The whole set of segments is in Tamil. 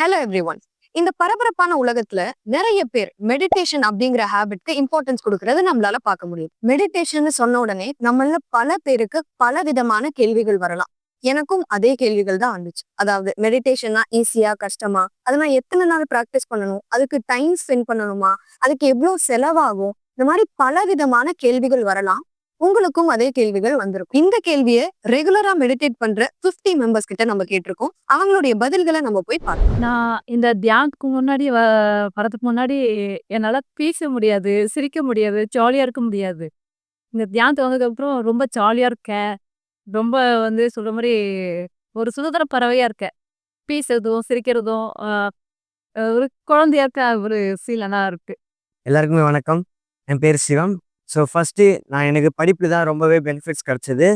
ஹலோ எவ்ரி ஒன் இந்த பரபரப்பான உலகத்துல நிறைய பேர் மெடிடேஷன் அப்படிங்கிற ஹேபிட்க்கு இம்பார்ட்டன்ஸ் கொடுக்கறது நம்மளால பார்க்க முடியும். மெடிடேஷன் சொன்ன உடனே நம்மள பல பேருக்கு பல விதமான கேள்விகள் வரலாம். எனக்கும் அதே கேள்விகள் தான் வந்துச்சு. அதாவது மெடிடேஷன்னா ஈஸியா கஷ்டமா? அதை நான் எத்தனை நாள் ப்ராக்டிஸ் பண்ணணும்? அதுக்கு டைம் ஸ்பெண்ட் பண்ணணுமா? அதுக்கு எவ்வளவு செலவாகும்? இந்த மாதிரி பல விதமான கேள்விகள் வரலாம். உங்களுக்கும் அதே கேள்விகள் வந்திருக்கும் இந்த கேள்வியை ரெகுலரா மெடிடேட் பண்ற 50 மெம்பர்ஸ் கிட்ட நம்ம கேட்டிருக்கோம் அவங்களுடைய பதில்களை நம்ம போய் பார்க்கலாம் நான் இந்த தியானத்துக்கு முன்னாடி வ வரதுக்கு முன்னாடி என்னால பேச முடியாது, சிரிக்க முடியாது, ஜாலியா இருக்க முடியாது. இந்த தியானத்துக்கு வந்ததுக்கப்புறம் ரொம்ப ஜாலியா இருக்கேன். ரொம்ப வந்து சொல்ற மாரி ஒரு சுதந்திர பறவையா இருக்கேன். பேசுறதும், சிரிக்கிறதும், ஒரு குழந்தையா இருக்க ஒரு ஆனா இருக்கு. எல்லாருக்குமே வணக்கம் என் பேர் சிவம் ஸோ ஃபஸ்ட்டு நான் எனக்கு படிப்பில் தான் ரொம்பவே பெனிஃபிட்ஸ் கிடச்சிது.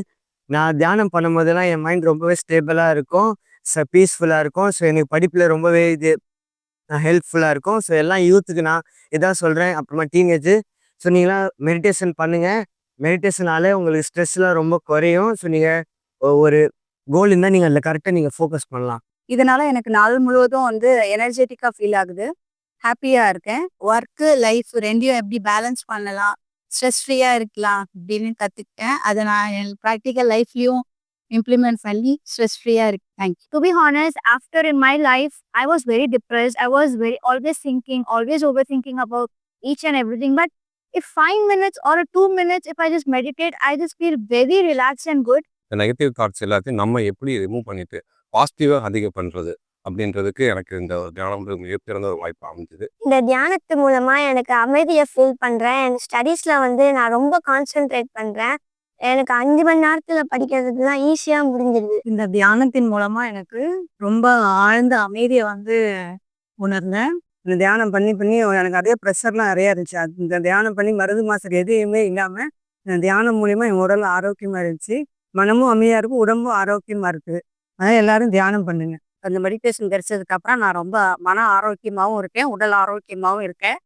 நான் தியானம் பண்ணும்போதெல்லாம் என் மைண்ட் ரொம்பவே ஸ்டேபிளாக இருக்கும். ஸோ பீஸ்ஃபுல்லாக இருக்கும். ஸோ எனக்கு படிப்பில் ரொம்பவே இது ஹெல்ப்ஃபுல்லாக இருக்கும். ஸோ எல்லாம் யூத்துக்கு நான் இதான் சொல்கிறேன் அப்புறமா டீனேஜு ஸோ நீங்களாம் மெடிடேஷன் பண்ணுங்கள் மெடிடேஷனாலே உங்களுக்கு ஸ்ட்ரெஸ்லாம் ரொம்ப குறையும். ஸோ நீங்கள் ஒரு கோல் இருந்தால் நீங்கள் அதில் கரெக்டாக நீங்கள் ஃபோக்கஸ் பண்ணலாம். இதனால் எனக்கு நாள் முழுவதும் வந்து எனர்ஜெட்டிக்காக ஃபீல் ஆகுது. ஹாப்பியாக இருக்கேன். ஒர்க்கு லைஃப் ரெண்டையும் எப்படி பேலன்ஸ் பண்ணலாம்? ஸ்ட்ரெஸ் ஃப்ரீயா இருக்கலாம் அப்படின்னு கத்துக்கிட்டேன் அதை நான் என் ப்ராக்டிக்கல் லைஃப்லயும் இம்ப்ளிமெண்ட் பண்ணி ஸ்ட்ரெஸ் ஃப்ரீயா இருக்கு thank you to be honest after in my life i was very depressed i was very always thinking always overthinking about each and everything but if five minutes or two minutes if i just meditate i just feel very relaxed and good இந்த நெகட்டிவ் தாட்ஸ் எல்லாத்தையும் நம்ம எப்படி ரிமூவ் பண்ணிட்டு பாசிட்டிவாக அதிகம் பண்ணுறது அப்படின்றதுக்கு எனக்கு இந்த ஒரு தியானம் மிகச்சிறந்த ஒரு வாய்ப்பு அமைஞ்சது. இந்த தியானத்து மூலமா எனக்கு அமைதியை ஃபீல் பண்றேன். என் ஸ்டடீஸ்ல வந்து நான் ரொம்ப கான்சென்ட்ரேட் பண்றேன். எனக்கு அஞ்சு மணி நேரத்துல படிக்கிறதுக்கு தான் ஈஸியா முடிஞ்சிருது. இந்த தியானத்தின் மூலமா எனக்கு ரொம்ப ஆழ்ந்த அமைதியை வந்து உணர்ந்தேன். இந்த தியானம் பண்ணி பண்ணி எனக்கு அதே ப்ரெஷர்லாம் நிறைய இருந்துச்சு. அது இந்த தியானம் பண்ணி மருந்து மாசம் எதுவுமே இல்லாம இந்த தியானம் மூலியமா என் உடல் ஆரோக்கியமா இருந்துச்சு. மனமும் அமைதியா இருக்கும் உடம்பும் ஆரோக்கியமா இருக்கு. அதனால எல்லாரும் தியானம் பண்ணுங்க. அந்த மெடிடேஷன் கிடைச்சதுக்கு அப்புறம் நான் ரொம்ப மன ஆரோக்கியமாவும் இருக்கேன். உடல் ஆரோக்கியமாவும் இருக்கேன்.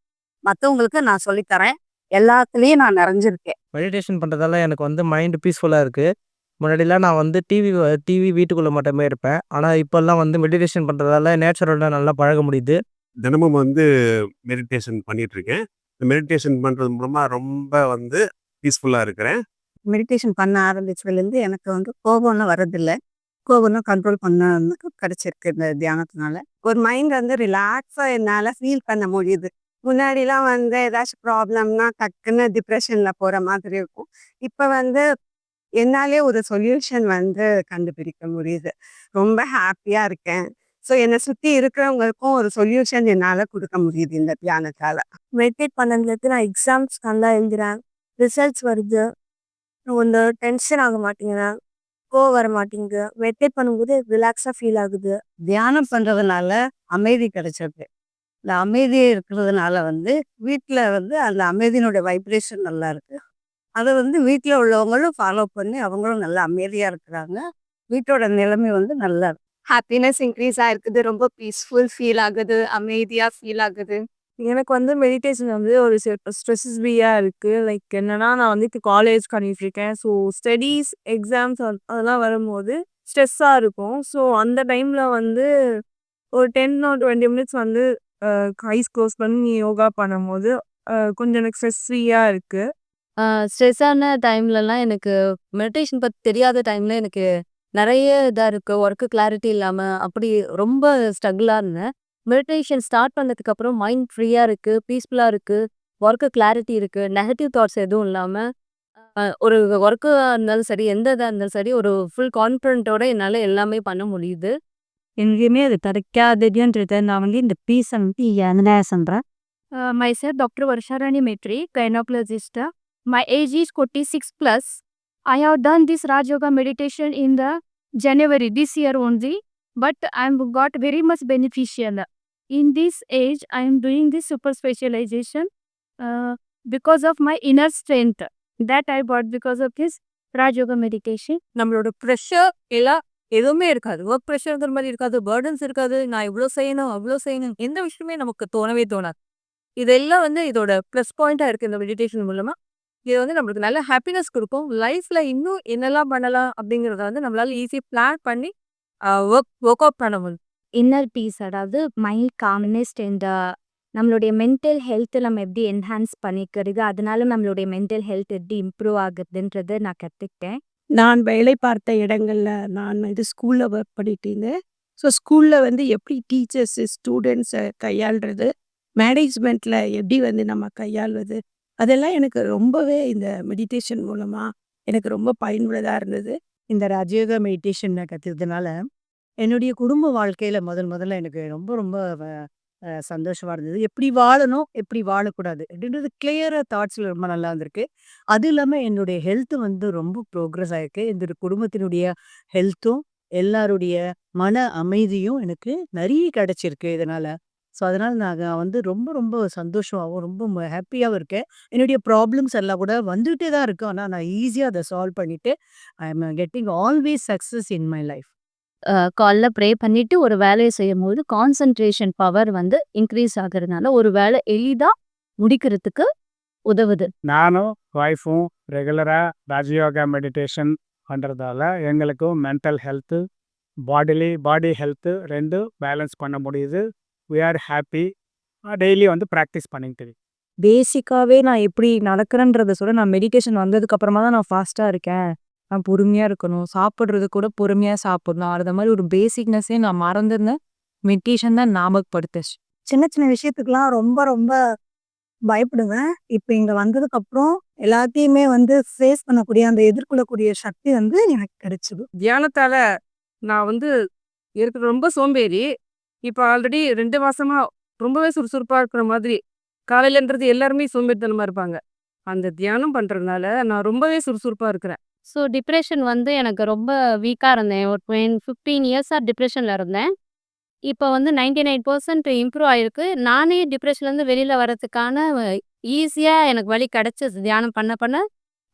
மற்றவங்களுக்கு நான் சொல்லித்தரேன் எல்லாத்துலேயும் நான் நிறைஞ்சிருக்கேன். மெடிடேஷன் பண்ணுறதால எனக்கு வந்து மைண்ட் பீஸ்ஃபுல்லாக இருக்குது முன்னாடிலாம் நான் வந்து டிவி டிவி வீட்டுக்குள்ளே மட்டுமே இருப்பேன். ஆனால் இப்போல்லாம் வந்து மெடிடேஷன் பண்ணுறதால நேச்சுரலாக நல்லா பழக முடியுது. தினமும் வந்து மெடிடேஷன் பண்ணிட்டு இருக்கேன் இந்த மெடிடேஷன் பண்ணுறது மூலமாக ரொம்ப வந்து பீஸ்ஃபுல்லாக இருக்கிறேன். மெடிடேஷன் பண்ண ஆரம்பிச்சதுலேருந்து எனக்கு வந்து கோபம்லாம் வர்றதில்ல. கோபம்லாம் கண்ட்ரோல் பண்ண கிடைச்சிருக்கு இந்த தியானத்தினால. ஒரு மைண்ட் வந்து ரிலாக்ஸாக என்னால் ஃபீல் பண்ண முடியுது. முன்னாடிலாம் வந்து ஏதாச்சும் ப்ராப்ளம்னா டக்குன்னு டிப்ரெஷனில் போகிற மாதிரி இருக்கும். இப்போ வந்து என்னாலே ஒரு சொல்யூஷன் வந்து கண்டுபிடிக்க முடியுது. ரொம்ப ஹாப்பியாக இருக்கேன். ஸோ என்னை சுற்றி இருக்கிறவங்களுக்கும் ஒரு சொல்யூஷன் என்னால் கொடுக்க முடியுது இந்த தியானத்தால். மெடிடேட் பண்ணதுலேருந்து நான் எக்ஸாம்ஸ் நல்லா எழுதுறேன். ரிசல்ட்ஸ் வருது. ஒன்று டென்ஷன் ஆக மாட்டேங்கிறேன் கோவம் வர மாட்டேங்குது மெடிடேட் பண்ணும்போது ரிலாக்ஸாக ஃபீல் ஆகுது. தியானம் பண்ணுறதுனால அமைதி கிடைச்சிருக்கு. இந்த அமைதி இருக்கிறதுனால வந்து வீட்டில் வந்து அந்த அமைதியினுடைய வைப்ரேஷன் நல்லா இருக்கு. அதை வந்து வீட்டில் உள்ளவங்களும் ஃபாலோ பண்ணி அவங்களும் நல்லா அமைதியாக இருக்கிறாங்க. வீட்டோட நிலைமை வந்து நல்லா இருக்கு. ஹாப்பினஸ் இன்க்ரீஸ் ஆயிருக்குது ரொம்ப பீஸ்ஃபுல் ஃபீல் ஆகுது. அமைதியா ஃபீல் ஆகுது. எனக்கு வந்து மெடிடேஷன் வந்து ஒரு ஸ்ட்ரெஸ்ஸஸ் ஃப்ரீயாக இருக்குது லைக் என்னன்னா நான் வந்து இப்போ காலேஜ் பண்ணிட்டு இருக்கேன். ஸோ ஸ்டடீஸ் எக்ஸாம்ஸ் அதெல்லாம் வரும்போது ஸ்ட்ரெஸ்ஸாக இருக்கும். ஸோ அந்த டைமில் வந்து ஒரு டென் ஆர் டுவெண்ட்டி மினிட்ஸ் வந்து ஐஸ் க்ளோஸ் பண்ணி யோகா பண்ணும்போது அஹ், கொஞ்சம் எனக்கு ஸ்ட்ரெஸ் ஃப்ரீயாக இருக்குது ஸ்ட்ரெஸ்ஸான டைம்லலாம் எனக்கு மெடிடேஷன் பற்றி தெரியாத டைமில் எனக்கு நிறைய இதாக இருக்குது ஒர்க்கு கிளாரிட்டி இல்லாமல் அப்படி ரொம்ப ஸ்ட்ரகிளாக இருந்தேன். மெடிடேஷன் ஸ்டார்ட் பண்ணதுக்கு அப்புறம் மைண்ட் ஃப்ரீயாக இருக்குது பீஸ்ஃபுல்லாக இருக்குது ஒர்க்கு கிளாரிட்டி இருக்குது நெகட்டிவ் தாட்ஸ் எதுவும் இல்லாமல் ஒரு ஒர்க்காக இருந்தாலும் சரி எந்த இதாக இருந்தாலும் சரி ஒரு ஃபுல் கான்ஃபிடென்ட்டோட என்னால் எல்லாமே பண்ண முடியுது எங்கேயுமே அது கிடைக்காதுன்றத நான் வந்து இந்த பீஸை வந்து என்ன சொல்கிறேன் Uh, myself Dr. Varsharani Metri, gynecologist. My age is 46 plus. I have done this Raj Yoga meditation in the January this year only, but I'm got very much beneficial. In this age, I am doing this super specialization uh, because of my inner strength that I bought because of this Rajayoga meditation நம்மளோட ப்ரெஷர் எல்லாம் எதுவுமே இருக்காது. ஒர்க் ப்ரெஷருங்கிற மாதிரி இருக்காது. பேர்டன்ஸ் இருக்காது. நான் இவ்வளோ செய்யணும் அவ்வளோ செய்யணும் எந்த விஷயமே நமக்கு தோணவே தோணாது. இதெல்லாம் வந்து இதோட ப்ளஸ் பாயிண்டாக இருக்குது இந்த மெடிடேஷன் மூலமாக இது வந்து நம்மளுக்கு நல்ல ஹாப்பினஸ் கொடுக்கும். லைஃப்பில் இன்னும் என்னெல்லாம் பண்ணலாம் அப்படிங்கிறத வந்து நம்மளால ஈஸி பிளான் பண்ணி ஒர்க் ஒர்க் அவுட் பண்ண முடியும். இன்னர் பீஸ் அதாவது மைண்ட் காம்னஸ்ட் இந்த நம்மளுடைய மென்டல் ஹெல்த் நம்ம எப்படி என்ஹான்ஸ் பண்ணிக்கிறது அதனால நம்மளுடைய மென்டல் ஹெல்த் எப்படி இம்ப்ரூவ் ஆகுதுன்றதை நான் கற்றுக்கிட்டேன் நான் வேலை பார்த்த இடங்கள்ல நான் இது ஸ்கூல்ல ஒர்க் பண்ணிட்டு இருந்தேன். ஸோ ஸ்கூல்ல வந்து எப்படி டீச்சர்ஸ் ஸ்டூடெண்ட்ஸை கையாளுறது மேனேஜ்மெண்ட்ல எப்படி வந்து நம்ம கையாள்வது அதெல்லாம் எனக்கு ரொம்பவே இந்த மெடிடேஷன் மூலமா எனக்கு ரொம்ப பயனுள்ளதா இருந்தது. இந்த ராஜயோகா மெடிடேஷன் கற்றுக்கிறதுனால என்னுடைய குடும்ப வாழ்க்கையில் முதல் முதல்ல எனக்கு ரொம்ப ரொம்ப சந்தோஷமாக இருந்தது. எப்படி வாழணும்? எப்படி வாழக்கூடாது? அப்படின்றது கிளியராக தாட்ஸில் ரொம்ப நல்லா இருந்திருக்கு. அது இல்லாமல் என்னுடைய ஹெல்த்து வந்து ரொம்ப ப்ரோக்ரஸ் ஆகிருக்கு இந்த குடும்பத்தினுடைய ஹெல்த்தும் எல்லாருடைய மன அமைதியும் எனக்கு நிறைய கிடச்சிருக்கு இதனால். ஸோ அதனால் நான் வந்து ரொம்ப ரொம்ப சந்தோஷமாகவும் ரொம்ப ஹாப்பியாகவும் இருக்கேன். என்னுடைய ப்ராப்ளம்ஸ் எல்லாம் கூட வந்துகிட்டே தான் இருக்கும் ஆனால் நான் ஈஸியாக அதை சால்வ் பண்ணிவிட்டு I am getting always success in my life காலைல ப்ரே பண்ணிட்டு ஒரு வேலையை செய்யும் போது கான்சன்ட்ரேஷன் பவர் வந்து இன்க்ரீஸ் ஆகுறதுனால ஒரு வேலை எளிதாக முடிக்கிறதுக்கு உதவுது. நானும் ஒய்ஃபும் ரெகுலராக ராஜயோகா மெடிடேஷன் பண்ணுறதால எங்களுக்கும் mental health bodily body health ரெண்டும் பேலன்ஸ் பண்ண முடியுது. We ஆர் ஹாப்பி டெய்லி வந்து ப்ராக்டிஸ் பண்ணிக்கிட்டு. பேசிக்காவே நான் எப்படி நடக்கிறேன்றத சொல்ல நான் மெடிடேஷன் வந்ததுக்கு அப்புறமா தான் நான் ஃபாஸ்ட்டாக இருக்கேன். பொறுமையாக இருக்கணும். சாப்பிட்றது கூட பொறுமையாக சாப்பிடணும். அந்த மாதிரி ஒரு பேசிக்னஸே நான் மறந்துருந்தேன் மெடிடேஷன் தான் ஞாபகப்படுத்துச்சு. சின்ன சின்ன விஷயத்துக்கெல்லாம் ரொம்ப ரொம்ப பயப்படுவேன். இப்போ இங்க வந்ததுக்கு அப்புறம் எல்லாத்தையுமே வந்து ஃபேஸ் பண்ணக்கூடிய அந்த எதிர்கொள்ளக்கூடிய சக்தி வந்து எனக்கு கிடைச்சது. தியானத்தால நான் வந்து இருக்கிற ரொம்ப சோம்பேறி. இப்போ ஆல்ரெடி ரெண்டு மாசமா ரொம்பவே சுறுசுறுப்பாக இருக்கிற மாதிரி காலையிலன்றது எல்லாருமே சோம்பேறித்தனமாக இருப்பாங்க. அந்த தியானம் பண்ணுறதுனால நான் ரொம்பவே சுறுசுறுப்பாக இருக்கிறேன். ஸோ டிப்ரெஷன் வந்து எனக்கு ரொம்ப வீக்காக இருந்தேன். ஒரு டுவென் ஃபிஃப்டீன் இயர்ஸாக டிப்ரெஷனில் இருந்தேன். இப்போ வந்து நைன்டி நைன் பர்சன்ட் இம்ப்ரூவ் ஆயிருக்கு. நானே டிப்ரெஷன்லேருந்து வெளியில் வரதுக்கான ஈஸியாக எனக்கு வழி கிடச்சிது தியானம் பண்ண பண்ண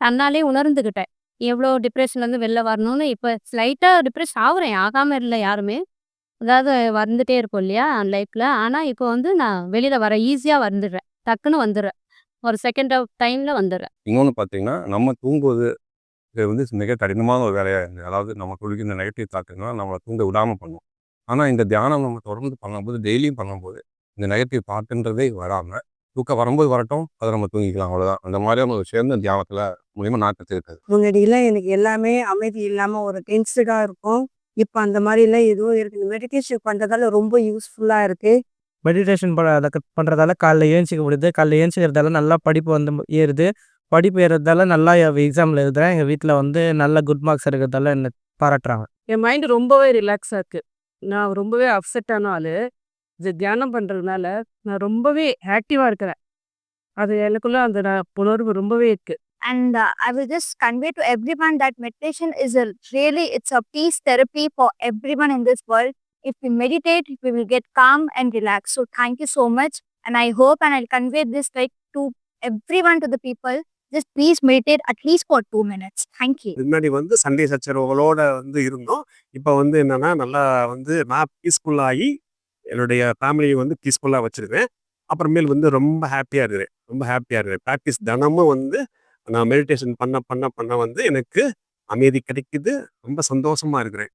தன்னாலே உணர்ந்துக்கிட்டேன் எவ்வளோ டிப்ரெஷன்லேருந்து வெளில வரணும்னு இப்போ ஸ்லைட்டாக டிப்ரெஷன் ஆகுறேன். ஆகாமல் இல்லை யாருமே. அதாவது வந்துட்டே இருக்கும் இல்லையா? லைஃப்பில் ஆனால் இப்போ வந்து நான் வெளியில் வர ஈஸியாக வந்துடுறேன். டக்குன்னு வந்துடுறேன். ஒரு செகண்ட் ஆஃப் டைமில் வந்துடுறேன். இன்னொன்று பார்த்தீங்கன்னா நம்ம தூங்குவது இது வந்து மிக கடினமான ஒரு வேலையாக இருந்தது. அதாவது நம்ம குளிக்கிற நெகட்டிவ் தாக்குங்கள்லாம் நம்மளை தூங்க விடாமல் பண்ணும். ஆனால் இந்த தியானம் நம்ம தொடர்ந்து பண்ணும்போது டெய்லியும் பண்ணும்போது இந்த நெகட்டிவ் தாக்குன்றதே வராமல் தூக்கம் வரும்போது வரட்டும் அதை நம்ம தூங்கிக்கலாம் அவ்வளோதான் அந்த மாதிரியான ஒரு சேர்ந்த தியானத்தில் மூலியமாக நான் கற்றுருக்காது முன்னாடிலாம் எனக்கு எல்லாமே அமைதி இல்லாம ஒரு டென்ஸ்டா இருக்கும். இப்போ அந்த மாதிரிலாம் எதுவும் இருக்கு. மெடிடேஷன் பண்றதால ரொம்ப யூஸ்ஃபுல்லா இருக்கு. மெடிடேஷன் பண்ண பண்ணுறதால காலைல ஏஞ்சிக்க முடியுது. காலைல ஏஞ்சிக்கிறதால நல்லா படிப்பு வந்து ஏறுது. படிப்பு ஏறுறதால நல்லா எக்ஸாமில் எழுதுறேன் எங்கள் வீட்டில் வந்து நல்ல குட் மார்க்ஸ் இருக்கிறதால என்னை பாராட்டுறாங்க என் மைண்டு ரொம்பவே ரிலாக்ஸாக இருக்கு நான் ரொம்பவே அப்செட்டான ஆள் இது தியானம் பண்ணுறதுனால நான் ரொம்பவே ஆக்டிவாக இருக்கிறேன் அது எனக்குள்ள அந்த நான் உணர்வு ரொம்பவே இருக்கு and uh, i will just convey to everyone that meditation is a really it's a peace therapy for everyone in this world if we meditate we will get calm and relaxed so thank you so much and i hope and i'll convey this like to everyone to the people just please meditate at least for two minutes minutes. முன்னாடி வந்து சண்டை சச்சரவுகளோட வந்து இருந்தோம். இப்போ வந்து என்னன்னா நல்லா வந்து நான் பீஸ்ஃபுல்லாகி என்னுடைய ஃபேமிலியை வந்து பீஸ்ஃபுல்லாக வச்சுருவேன் அப்புறமேல் வந்து ரொம்ப ஹாப்பியாக இருக்கிறேன் ரொம்ப ஹாப்பியாக இருக்கிறேன் ப்ராக்டிஸ் தினமும் வந்து நான் மெடிடேஷன் பண்ண பண்ண பண்ண வந்து எனக்கு அமைதி கிடைக்குது. ரொம்ப சந்தோஷமாக இருக்கிறேன்.